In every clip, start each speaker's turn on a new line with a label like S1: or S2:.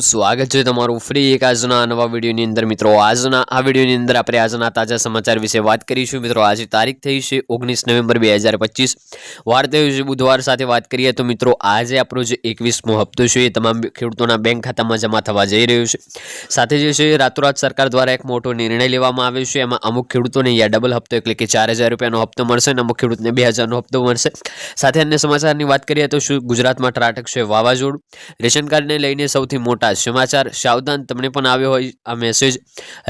S1: સ્વાગત છે તમારું ફ્રી એક આજના નવા વિડીયોની અંદર. મિત્રો, આજના આ વિડીયોની અંદર આપણે આજના તાજા સમાચાર વિશે વાત કરીશું. મિત્રો, આજે તારીખ થઈ છે ઓગણીસ નવેમ્બર બે હજાર પચીસ. વાર થયું છે બુધવાર સાથે વાત કરીએ તો મિત્રો, આજે આપણો જે એકવીસમો હપ્તો છે એ તમામ ખેડૂતોના બેંક ખાતામાં જમા થવા જઈ રહ્યો છે. સાથે જે છે, રાતોરાત સરકાર દ્વારા એક મોટો નિર્ણય લેવામાં આવ્યો છે. એમાં અમુક ખેડૂતોને યા ડબલ હપ્તો એટલે કે ચાર હજાર રૂપિયાનો હપ્તો મળશે અને અમુક ખેડૂતને બે હજારનો હપ્તો મળશે. સાથે અન્ય સમાચારની વાત કરીએ તો શું ગુજરાતમાં ત્રાટક છે વાવાઝોડું? રેશન કાર્ડને લઈને સૌથી મોટા સમાચાર. સાવધાન તમને પણ આવ્યો હોય આ મેસેજ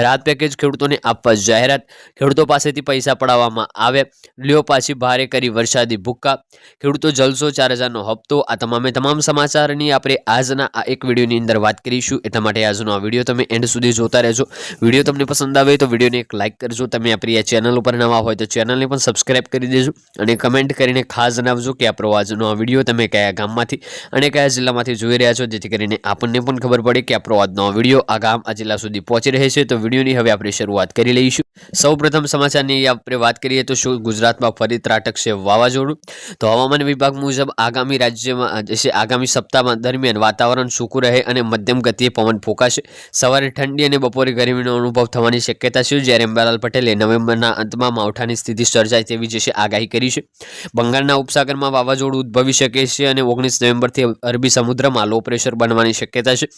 S1: રાહત પેકેજ ખેડૂતોને આપવા જાહેરાત. ખેડૂતો પાસેથી પૈસા પડાવવામાં આવે. લ્યો પાછી ભારે કરી વરસાદી ભૂક્કા. ખેડૂતો જલસો ચાર હજારનો હપ્તો. આ તમામે તમામ સમાચારની આપણે આજના આ એક વિડીયોની અંદર વાત કરીશું. એટલા માટે આજનો આ વીડિયો તમે એન્ડ સુધી જોતા રહેજો. વીડિયો તમને પસંદ આવે તો વિડીયોને એક લાઇક કરજો. તમે આપણી આ ચેનલ ઉપર નવા હોય તો ચેનલને પણ સબસ્ક્રાઇબ કરી દેજો અને કમેન્ટ કરીને ખાસ જણાવજો કે આપણો આજનો આ વીડિયો તમે કયા ગામમાંથી અને કયા જિલ્લામાંથી જોઈ રહ્યા છો. જેથી કરીને આપણને પણ ખબર પડે કે આપણો આજનો વીડિયો આ આ જિલ્લા સુધી પહોંચી રહે છે. તો વિડીયોની હવે આપણે શરૂઆત કરી લઈશું. સૌ પ્રથમ સમાચારની આપણે વાત કરીએ તો શું ગુજરાતમાં ફરી ત્રાટકશે વાવાઝોડું? તો હવામાન વિભાગ મુજબ આગામી રાજ્યમાં જે આગામી સપ્તાહમાં દરમિયાન વાતાવરણ સૂકું રહે અને મધ્યમ ગતિએ પવન ફૂંકાશે. સવારે ઠંડી અને બપોરે ગરમીનો અનુભવ થવાની શક્યતા છે. જ્યારે અંબાલાલ પટેલે નવેમ્બરના અંતમાં માવઠાની સ્થિતિ સર્જાય તેવી જે છે આગાહી કરી છે. બંગાળના ઉપસાગરમાં વાવાઝોડું ઉદ્ભવી શકે છે અને ઓગણીસ નવેમ્બરથી અરબી સમુદ્રમાં લો પ્રેશર બનવાની શક્યતા છે.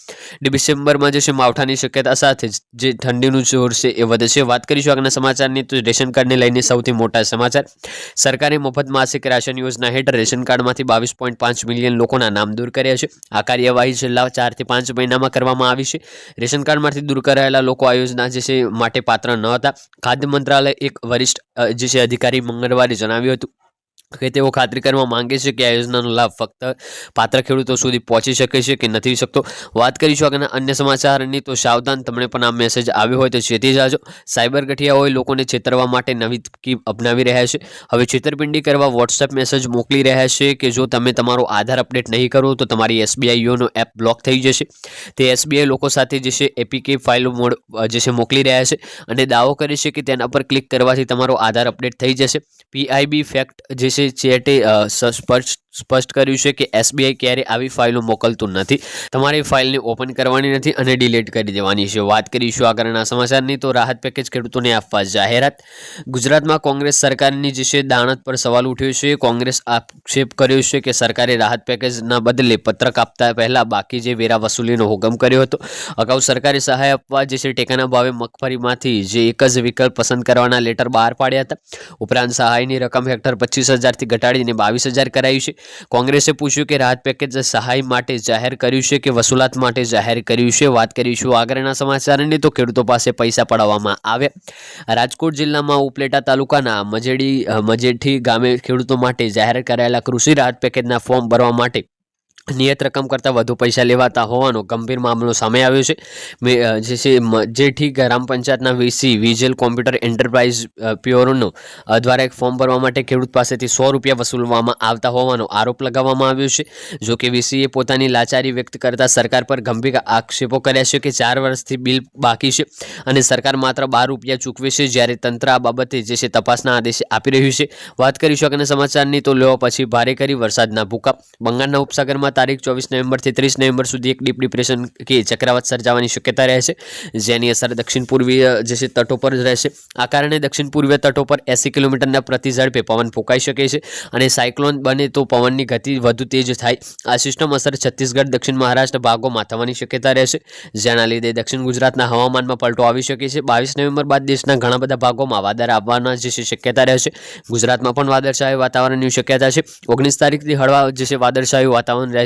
S1: ડિસેમ્બરમાં જે છે માવઠાની શક્યતા સાથે જે ઠંડીનું જોર છે એ વધે છે. વાત કરીશું આગળના સમાચારની તો રેશન કાર્ડને લઈને સૌથી મોટા સમાચાર. સરકારે મફત માસિક રાશન યોજના હેઠળ રેશન કાર્ડમાંથી બાવીસ પોઈન્ટ પાંચ મિલિયન લોકોના નામ દૂર કર્યા છે. આ કાર્યવાહી છેલ્લા ચારથી પાંચ મહિનામાં કરવામાં આવી છે. રેશન કાર્ડમાંથી દૂર કરાયેલા લોકો આ યોજના જે છે માટે પાત્ર ન હતા. ખાદ્ય મંત્રાલય એક વરિષ્ઠ જે છે અધિકારી મંગળવારે જણાવ્યું હતું. કે તેઓ ખાતરી કરવા માંગે છે કે આ યોજનાનો લાભ ફક્ત પાત્ર ખેડૂતો સુધી પહોંચી શકે છે કે નથી શકતો? વાત કરીશું આગળના અન્ય સમાચારની. તો સાવધાન, તમને પણ આ મેસેજ આવ્યો હોય તો ચેતી જાજો. સાયબર ગઠિયાઓએ લોકોને છેતરવા માટે નવી કીપ અપનાવી રહ્યા છે. હવે છેતરપિંડી કરવા વોટ્સએપ મેસેજ મોકલી રહ્યા છે કે જો તમે તમારો આધાર અપડેટ નહીં કરો તો તમારી એસબીઆઈ યોનો એપ બ્લોક થઈ જશે. તે એસબીઆઈ લોકો સાથે જે છે એપીકે ફાઇલો મોડ જે છે મોકલી રહ્યા છે અને દાવો કરે છે કે તેના પર ક્લિક કરવાથી તમારો આધાર અપડેટ થઈ જશે. પીઆઈબી ફેક્ટ જે છે ચેટે સ્પષ્ટ સ્પષ્ટ કર્યું છે કે એસબીઆઈ ક્યારેય આવી ફાઇલો મોકલતું નથી. તમારે ફાઇલને ઓપન કરવાની નથી અને ડિલીટ કરી દેવાની છે. વાત કરીશું આગળના સમાચારની. તો રાહત પેકેજ ખેડૂતોને આપવા જાહેરાત. ગુજરાતમાં કોંગ્રેસ સરકારની જે છે દાણત પર સવાલ ઉઠ્યો છે. કોંગ્રેસ આક્ષેપ કર્યો છે કે સરકારે રાહત પેકેજના બદલે પત્રક આપતા પહેલાં બાકી જે વેરા વસૂલીનો હુકમ કર્યો હતો. અગાઉ સરકારે સહાય આપવા જે છે ટેકાના ભાવે મગફળીમાંથી જે એક જ વિકલ્પ પસંદ કરવાના લેટર બહાર પાડ્યા હતા. ઉપરાંત સહાયની રકમ હેક્ટર પચીસ હજારથી ઘટાડીને બાવીસ હજાર કરાયું છે. કોંગ્રેસે પૂછ્યું કે રાહત પેકેજ સહાય માટે જાહેર કર્યું છે કે વસૂલાત માટે જાહેર કર્યું છે? વાત કરીશું આગળના સમાચારની. તો ખેડૂતો પાસે પૈસા પડાવવામાં આવે રાજકોટ જિલ્લામાં ઉપલેટા તાલુકાના મજેડી મજેઠી ગામે ખેડૂતો માટે જાહેર કરાયેલા કૃષિ રાહત પેકેજના ફોર્મ ભરવા માટે નિયત રકમ કરતાં વધુ પૈસા લેવાતા હોવાનો ગંભીર મામલો સામે આવ્યો છે. જે છે જેઠી ગ્રામ પંચાયતના વીસી વિજલ કોમ્પ્યુટર એન્ટરપ્રાઇઝ પ્યોરનો દ્વારા એક ફોર્મ ભરવા માટે ખેડૂત પાસેથી સો રૂપિયા વસૂલવામાં આવતા હોવાનો આરોપ લગાવવામાં આવ્યો છે. જો કે વીસીએ પોતાની લાચારી વ્યક્ત કરતા સરકાર પર ગંભીર આક્ષેપો કર્યા છે કે ચાર વર્ષથી બિલ બાકી છે અને સરકાર માત્ર બાર રૂપિયા ચૂકવે છે જ્યારે તંત્ર આ બાબતે જે છે, તપાસના આદેશ આપી રહ્યું છે. વાત કરીશું આગળના સમાચારની તો લેવા પછી ભારે કરી વરસાદના ભૂકા બંગાળના ઉપસાગરમાં તારીખ ચોવીસ નવેમ્બરથી ત્રીસ નવેમ્બર સુધી એક ડીપ ડિપ્રેશન કે ચક્રવાત સર્જાવાની શક્યતા રહેશે જેની અસર દક્ષિણ પૂર્વીય, જે છે, તટો પર રહેશે આ કારણે દક્ષિણ પૂર્વીય તટો પર એસી કિલોમીટરના પ્રતિ ઝડપે પવન ફૂંકાઈ શકે છે અને સાયક્લોન બને તો પવનની ગતિ વધુ તેજ થાય. આ સિસ્ટમ અસર છત્તીસગઢ, દક્ષિણ મહારાષ્ટ્ર ભાગોમાં થવાની શક્યતા રહેશે જેના લીધે દક્ષિણ ગુજરાતના હવામાનમાં પલટો આવી શકે છે. બાવીસ નવેમ્બર બાદ દેશના ઘણા બધા ભાગોમાં વાદળ આવવાના જે છે, શક્યતા રહેશે ગુજરાતમાં પણ વાદળછાયું વાતાવરણની શક્યતા છે. ઓગણીસ તારીખથી હળવા જે છે, વાદળછાયું વાતાવરણ રહેશે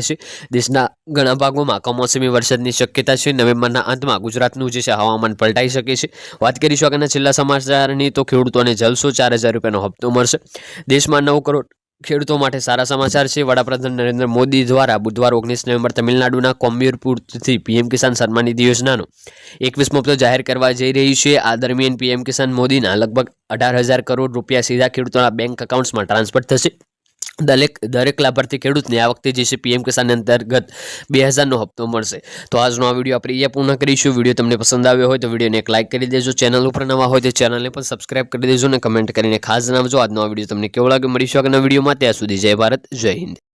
S1: દેશના ઘણા ભાગોમાં કમોસમી વરસાદની શક્યતા છે. નવેમ્બરના અંતમાં ગુજરાતનું જે છે, હવામાન પલટાઈ શકે છે. વાત કરીશું આગળના છેલ્લા સમાચારની, તો ખેડૂતોને જલસો ચાર હજાર રૂપિયાનો હપ્તો મળશે. દેશમાં નવ કરોડ ખેડૂતો માટે સારા સમાચાર છે. વડાપ્રધાન નરેન્દ્ર મોદી દ્વારા બુધવાર ઓગણીસ નવેમ્બર તમિલનાડુના કોમ્યુરપુરથી પીએમ કિસાન સન્માન નિધિ યોજનાનો એકવીસમો હપ્તો જાહેર કરવા જઈ રહી છે. આ દરમિયાન પીએમ કિસાન મોદીના લગભગ અઢાર હજાર કરોડ રૂપિયા સીધા ખેડૂતોના બેંક એકાઉન્ટ્સમાં ટ્રાન્સફર થશે. દરેક દરેક લાભાર્થી ખેડૂતને આ વખતે જે છે પીએમ કિસાન અંતર્ગત બે હજારનો હપ્તો મળશે. તો આજનો આ વીડિયો આપણે અહીંયા પૂર્ણ કરીશું. વીડિયો તમને પસંદ આવ્યો હોય તો વિડીયોને એક લાઇક કરી દેજો. ચેનલ ઉપર નવા હોય તો ચેનલને પણ સબસ્ક્રાઇબ કરી દેજો અને કમેન્ટ કરીને ખાસ જણાવજો. આજનો આ વીડિયો તમને કેવો લાગે મળીશું આગળના વિડીયોમાં. ત્યાં સુધી જય ભારત, જય હિન્દ.